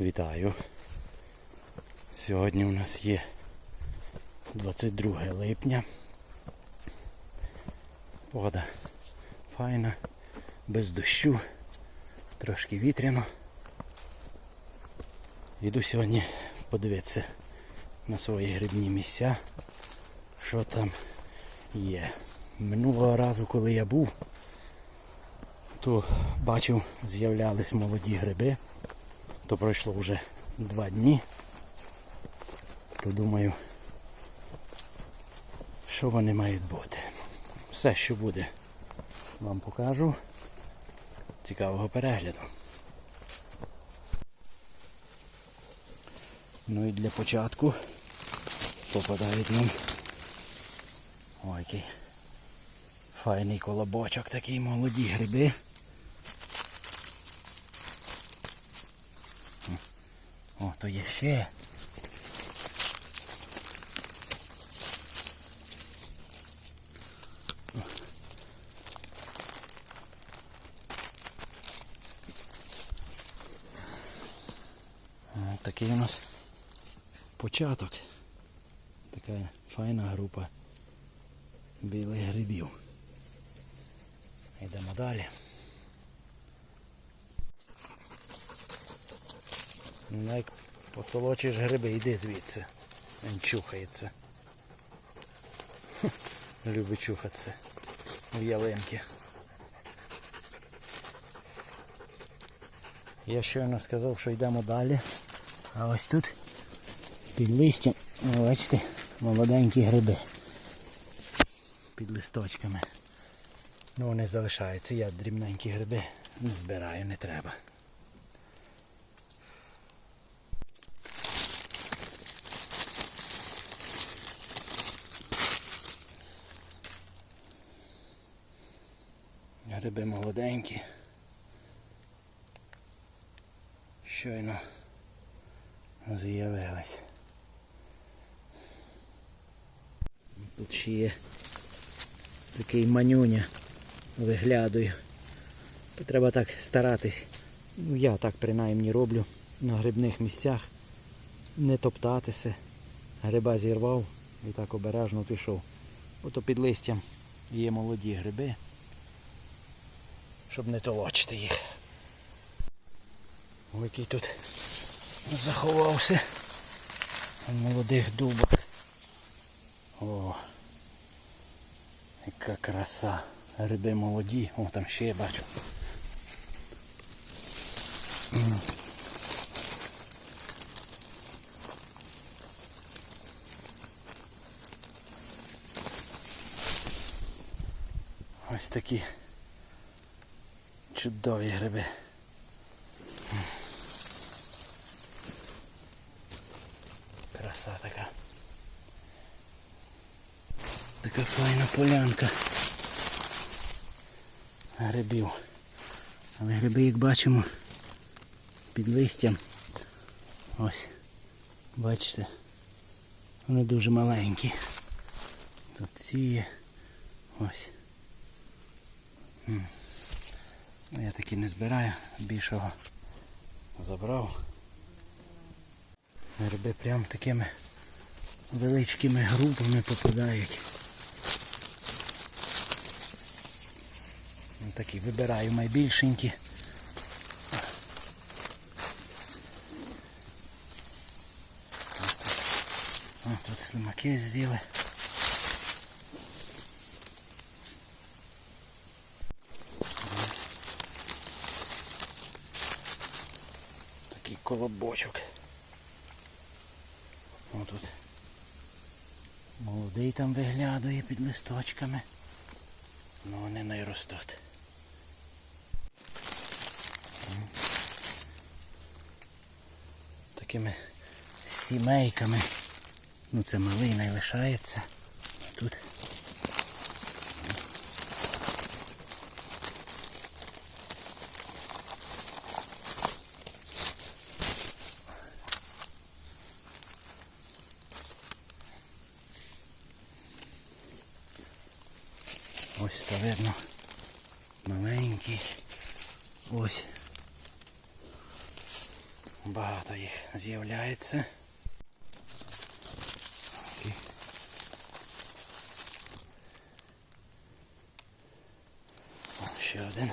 Вітаю. Сьогодні у нас є 22 липня. Погода файна, без дощу, трошки вітряно. Йду сьогодні подивитися на свої грибні місця, що там є. Минулого разу, коли я був, то бачив, з'являлись молоді гриби то пройшло вже два дні. То думаю, що вони мають бути. Все, що буде, вам покажу. Цікавого перегляду. Ну і для початку попадають нам ой, який файний колобочок, такий молоді гриби. О, то є ще. О, Такий у нас початок. Така файна група білих грибів. Йдемо далі. Як потолочиш гриби, йди звідси. Він чухається. Любить чухатися в ялинки. Я щойно сказав, що йдемо далі. А ось тут під листям, бачите, молоденькі гриби. Під листочками. Ну вони залишаються. Я дрібненькі гриби не збираю, не треба. Гриби молоденькі. Щойно з'явились. Тут ще є такий манюня виглядаю. То треба так старатись. Ну я так принаймні роблю на грибних місцях. Не топтатися. Гриба зірвав і так обережно пішов. Ото під листям є молоді гриби щоб не толочити їх. Ой, який тут заховався в молодих дубах. О, яка краса. Гриби молоді. О, там ще я бачу. Ось такі чудові гриби. Краса така. Така файна полянка. Грибів. Але гриби, як бачимо, під листям. Ось. Бачите? Вони дуже маленькі. Тут ці є. Ось. Ну, Я таки не збираю, більшого забрав. Гриби прям такими величкими групами попадають. Ось Такі вибираю найбільшенькі. О, тут слимаки з'їли. Такий колобочок. О, тут молодий там виглядає під листочками. Ну вони не ростуть. Такими сімейками. Ну це малий не лишається. Тут. Ось то видно. Маленький. Ось. Багато їх з'являється. Ще один.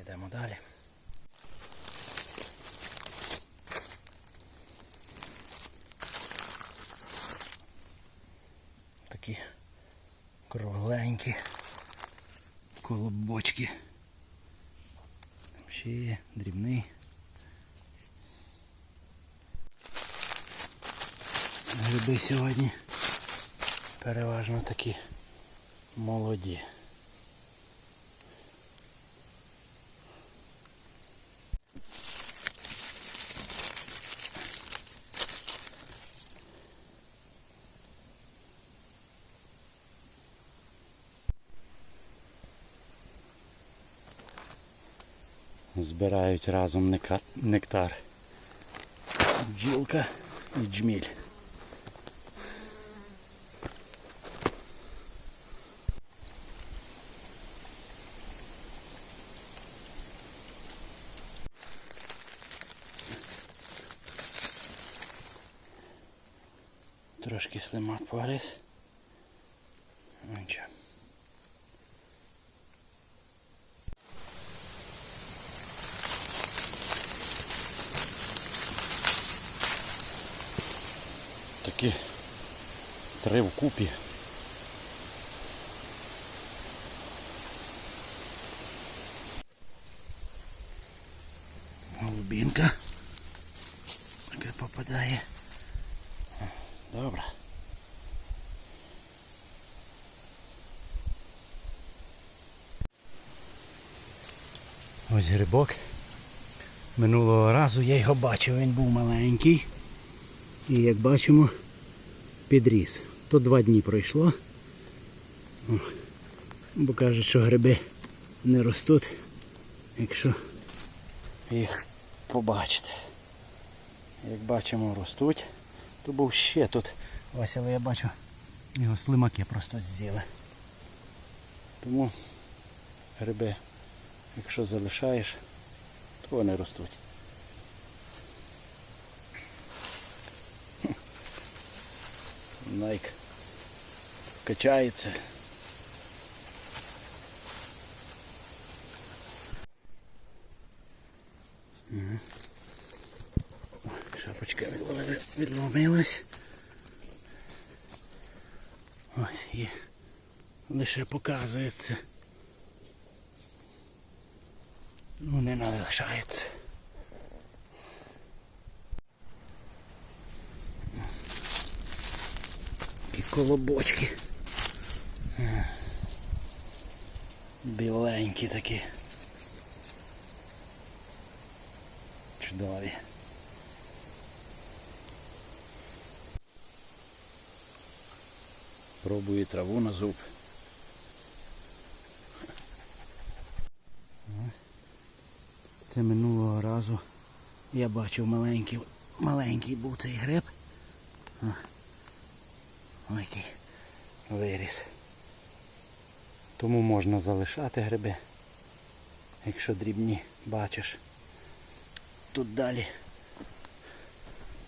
Йдемо далі. Такі кругленькі колобочки. Там ще є дрібний. Гриби сьогодні переважно такі молоді. Збирають разом нектар. Бджілка і джміль. Трошки слимак поліз. Ну, Нічого. Такі три вкупі. Голубінка. Таке попадає. Добре. Ось грибок. Минулого разу я його бачив, він був маленький. І як бачимо, підріс. То два дні пройшло. О, Бо кажуть, що гриби не ростуть, якщо їх побачити. Як бачимо, ростуть. То був ще тут. Ось, але я бачу, його слимаки просто з'їли. Тому гриби, якщо залишаєш, то вони ростуть. Найк качається. Шапочка відломилась. Ось і лише показується. Ну не залишається. Колобочки. Біленькі такі. Чудові. Пробую траву на зуб. Це минулого разу я бачив маленький, маленький був цей гриб. Ой, який виріс. Тому можна залишати гриби, якщо дрібні бачиш. Тут далі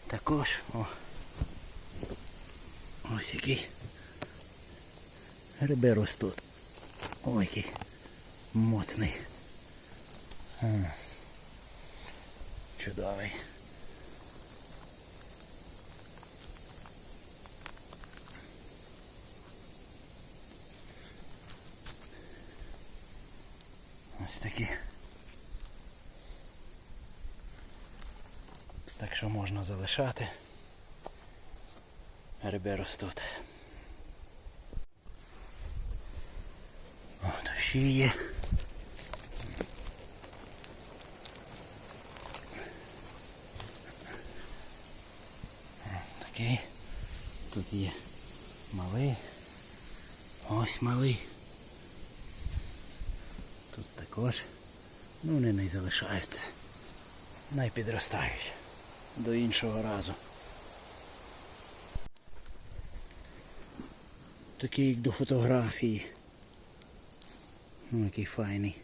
також о. Ось який гриби ростуть. Ой, який моцний. Чудовий. Ось такі. Так що можна залишати. Гриби ростуть. О, то ще є. Такий. Тут є малий. Ось малий. Тут також. Ну вони не залишаються. Най підростають до іншого разу. Такий як до фотографії. Ну, який файний.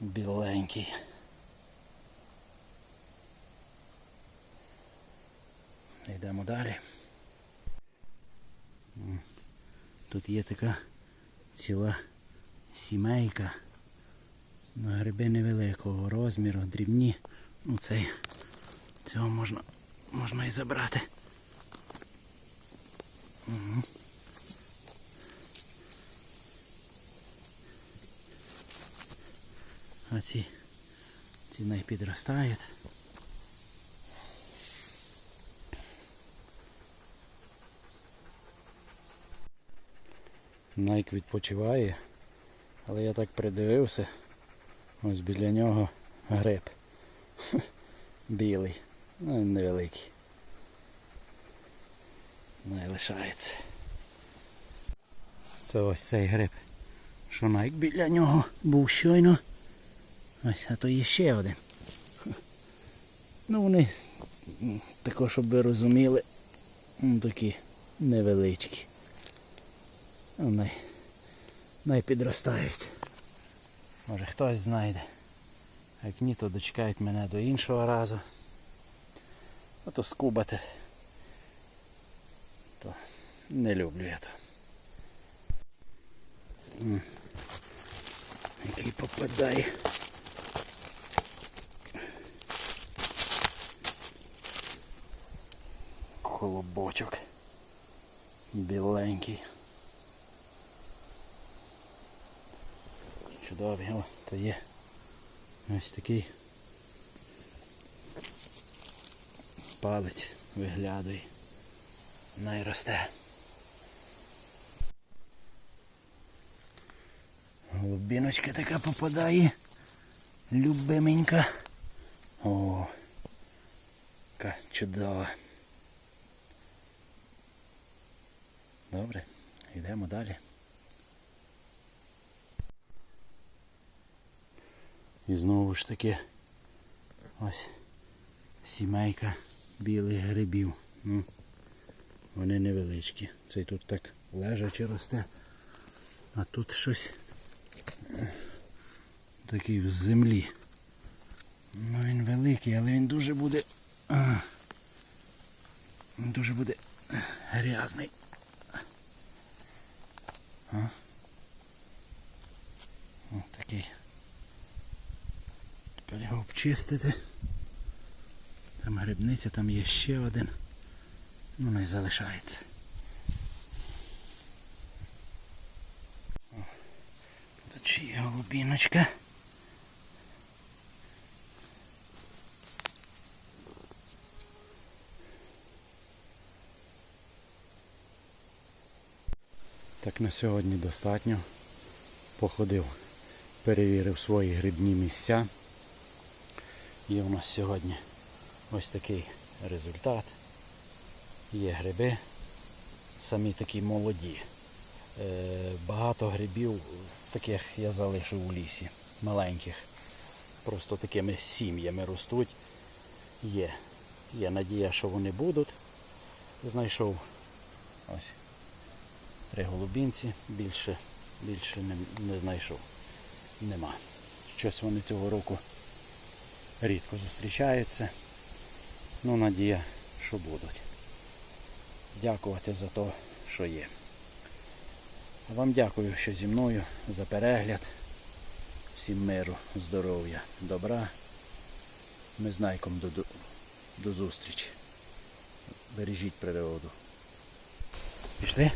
Біленький. Йдемо далі. Тут є така ціла сімейка. На гриби невеликого розміру, дрібні. Ну цей. Цього можна, можна і забрати. Угу. А ці, ці най Найк відпочиває, але я так придивився. Ось біля нього гриб. Білий, ну він невеликий. Не лишається. Це ось цей гриб. Що найк біля нього був щойно. Ось, а то є ще один. Ну вони також, щоб ви розуміли, такі невеличкі. Най, най підростають. Може хтось знайде. Як ні, то дочекають мене до іншого разу. А то скубати. То не люблю я то. Який попадає. Колобочок. Біленький. Чудовий, о, то є ось такий палець виглядає. Найросте. Голубіночка така попадає. Любименька. О, яка чудова. Добре, йдемо далі. І знову ж таки ось сімейка білих грибів. Ну, вони невеличкі. Цей тут так лежачи росте. А тут щось такий в землі. Ну він великий, але він дуже буде. Він дуже буде грязний. А? Такий. Тепер його обчистити. Там грибниця, там є ще один. Ну не залишається. Тут ще є голубіночка. Так на сьогодні достатньо. Походив, перевірив свої грибні місця. Є у нас сьогодні ось такий результат. Є гриби, самі такі молоді. Е, Багато грибів таких я залишив у лісі, маленьких. Просто такими сім'ями ростуть. Є. Є надія, що вони будуть. Знайшов ось три голубінці, більше, більше не, не знайшов. Нема. Щось вони цього року рідко зустрічаються. Ну, надія, що будуть. Дякувати за те, що є. Вам дякую, що зі мною за перегляд. Всім миру, здоров'я, добра. Ми з Найком до, до, до зустрічі. Бережіть природу. Пішли?